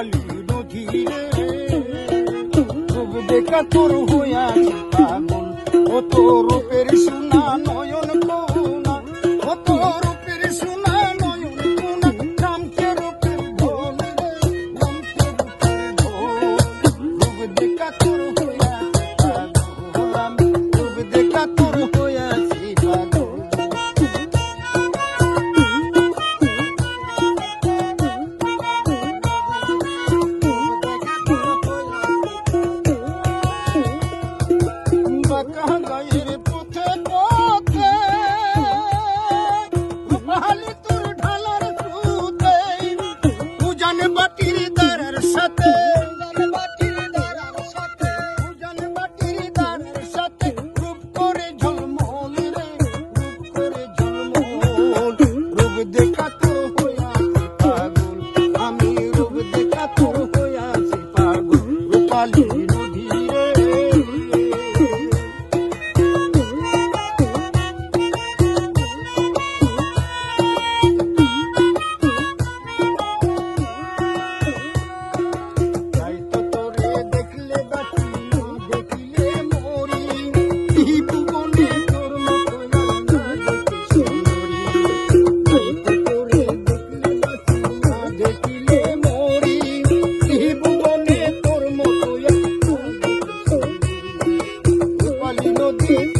আখি রে রূপ দেখা তোর হইয়া পাগল। ও তোর রূপের সোনা নয় You.